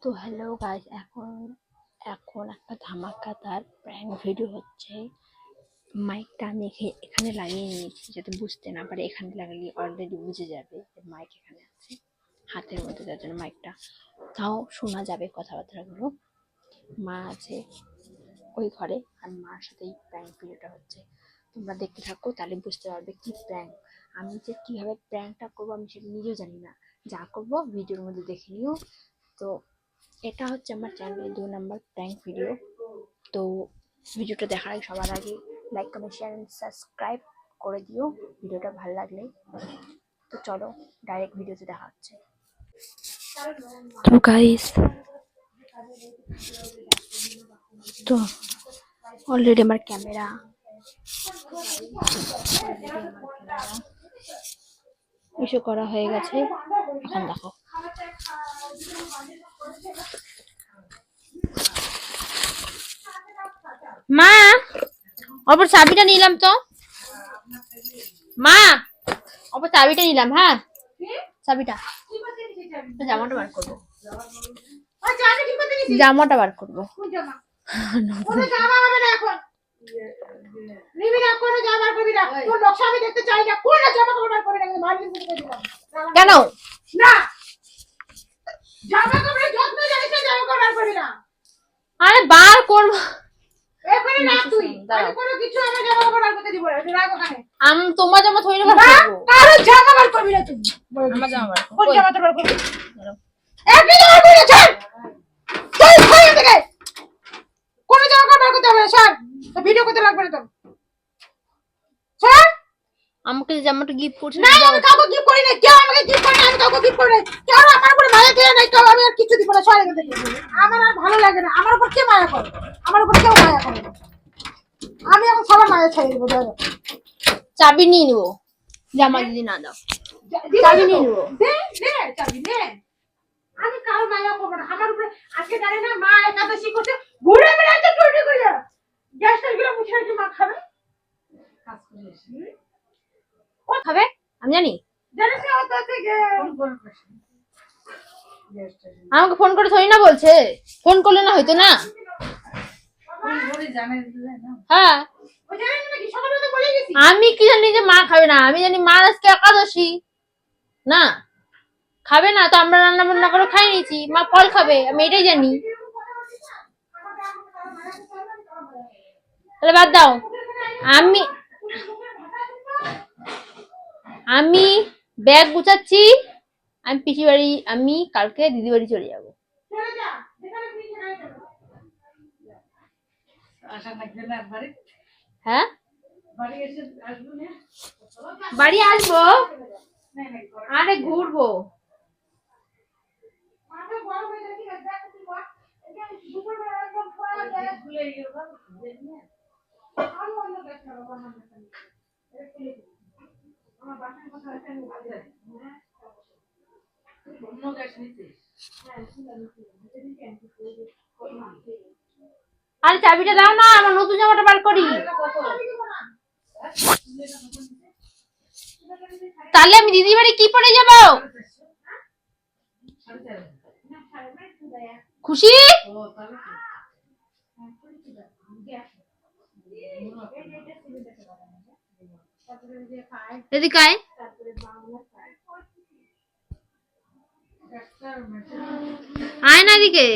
তো hello guys এখন এখন একটা ধামাকাদার প্র্যাঙ্ক ভিডিও হচ্ছে। মাইকটা আমি এখে- এখানে লাগিয়ে নিয়েছি যাতে বুঝতে না পারে, এখানে লাগালে অলরেডি বুঝে যাবে যে মাইক এখানে আছে, হাতের মধ্যে, যার জন্য মাইকটা তাও শোনা যাবে কথাবার্তাগুলো। মা আছে ওই ঘরে আর মার সাথে এই প্র্যাঙ্ক ভিডিওটা হচ্ছে। তোমরা দেখতে থাকো, তাহলে বুঝতে পারবে কি প্র্যাঙ্ক আমি যে কীভাবে প্র্যাঙ্কটা করব, আমি সেটা নিজেও জানি না। যা করব ভিডিওর মধ্যে দেখে নিও। তো এটা হচ্ছে আমার চ্যানেলের দু নম্বর প্র্যাঙ্ক ভিডিও তো ভিডিওটা দেখার আগে সবার আগে like comment share and subscribe করে দিও। ভিডিওটা ভালো লাগলে। তো চলো ডাইরেক্ট ভিডিওতে দেখা হচ্ছে। তো গাইস তো অলরেডি আমার ক্যামেরা ইস্যু করা হয়ে গেছে। এখন দেখো। মা অপর চাবিটা নিলাম তো। মা অপর চাবিটা নিলাম হ্যাঁ? চাবিটা। জামাটা বার করব। জামাটা বার করব। কোনো না। আরে বার করব। আমি কোনো জামা করতে দিব না তুই রাখ ওখানে আমি তোমার জামা থই না বার না করব? কারও জামা বার করবি না তুই। আমার জামা বার কোন জামা বার করবি। একই জামা করবি ছাড়! তুই খাই থেকে। কোনো জামা কাপড় বার করতে হবে ছাড়। তো ভিডিও করতে লাগবে না ছাড়! আমাকে যে জামাটা গিফট করছে না আমি কাউকে গিফট করি না কেউ আমাকে গিফট করে না আমি কাউকে গিফট করি না কেউ আমার উপরে মায়া দিয়ে নাই কেউ আমি আর কিছু দিব না। সরে গেছে আমার আর ভালো লাগে না। আমার উপর কে মায়া করে আমার উপর কেউ মায়া করে না আমি এখন দেবো ধরো চাবি নিয়ে নিবো। জামা যদি না দাও। চাবি নিয়ে? নেব। চাবি দে আমি কারও মায়া করব না। আমার উপরে আজকে জানি না মা একাদশী করছে। ঘুরে বেড়াচ্ছে টুটি করে গ্যাসটা গুলো মুছে রেখে মা খাবে। খাবে? আমি জানি। জানিস না তো থেকে। আমাকে ফোন করে থই না বলছে। ফোন করলে না হয়তো না। হ্যাঁ ও জানিস নাকি সকালে তো বলে গেছি আমি কি জানি যে মা খাবে না? আমি জানি মা আজকে একাদশী। না খাবে না তো আমরা রান্না বান্না করে খাই নিয়েছি। মা ফল খাবে আমি এটাই জানি। তাহলে বাদ দাও। আমি আমি ব্যাগ গুছাচ্ছি। আমি পিসি বাড়ি আমি কালকে দিদি বাড়ি চলে যাব। হ্যাঁ? বাড়ি আসব আরে ঘুরবো হয়ে। হ্যাঁ, হ্যাঁ। আরে চাবিটা দাও না আমার নতুন জামাটা বার করি। তাহলে আমি দিদি বাড়ি কি পরে যাব? খুশি? তারপরে যে খায়, এদিকে আয় তারপরে বাংলা খায়। আয় না এদিকে।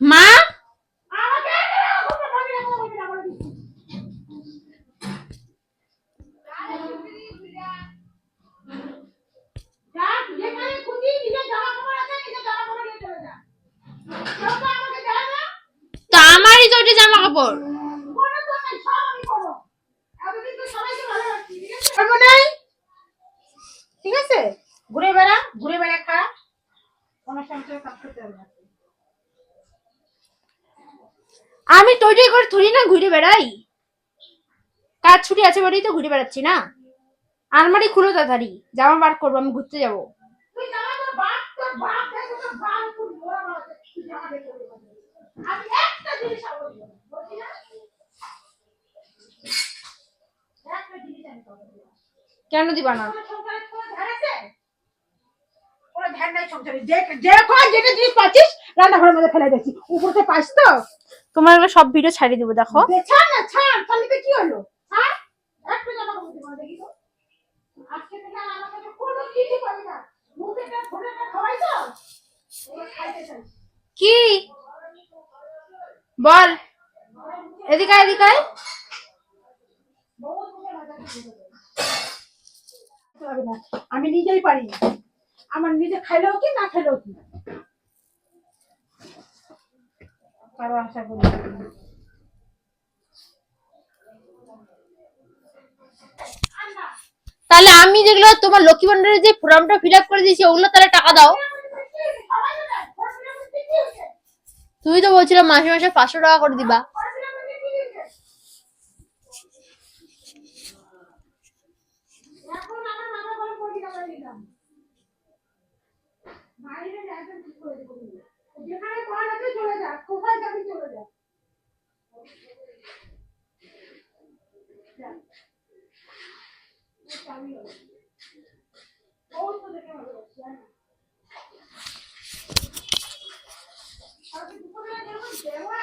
মা? ঠিক আছে? ঘুরে বেড়া ঘুরে বেড়া আমি টইটই করে থরি না, ঘুরে বেড়াই। কাজ ছুটি আছে বলেই তো ঘুরে বেড়াচ্ছি না। আলমারি খুলো তাড়াতাড়ি। জামা বার করব, আমি ঘুরতে যাব তুই জামা তোর বাপ তোর বাপ দেখো তোর বাপ তোর মোড়া মারছে তুই জামা দেখে দিবি। আমি একটা জিনিস আবার বলব, বলছি না? একটা জিনিস আমি করব কেন দিবা না আমার সংসারে কোনো ঝাড় আছে ধ্যান নাই সংসারে যে যে কয় যেটা জিনিস পাচ্ছিস রান্নাঘরের মধ্যে ফেলে দিচ্ছি উপরতে দিবা তো? তোমার সব ভিডিও ছাড়িয়ে দেবো দেখো। না কি হলো? কোনো না। কি? বল। এদিকে এদিকে। হবে না। আমি নিজেই পারি আমার নিজে খাইলেও কি, না খাইলেও কি? কারও আশা করি তাহলে আমি যেগুলো তোমার লক্ষ্মী ভান্ডারের যে ফর্মটা ফিল আপ করে দিয়েছি, ওগুলো তাহলে টাকা দাও। তুমি তো বলছিলে মাসে মাসে পাঁচশো টাকা করে দিবা। বাইরে যাবেন কি করে যেখানে পড়া আছে চলে যা, কোথায় যাবি চলে যা। দুপুরবেলা যেরকম দেওয়া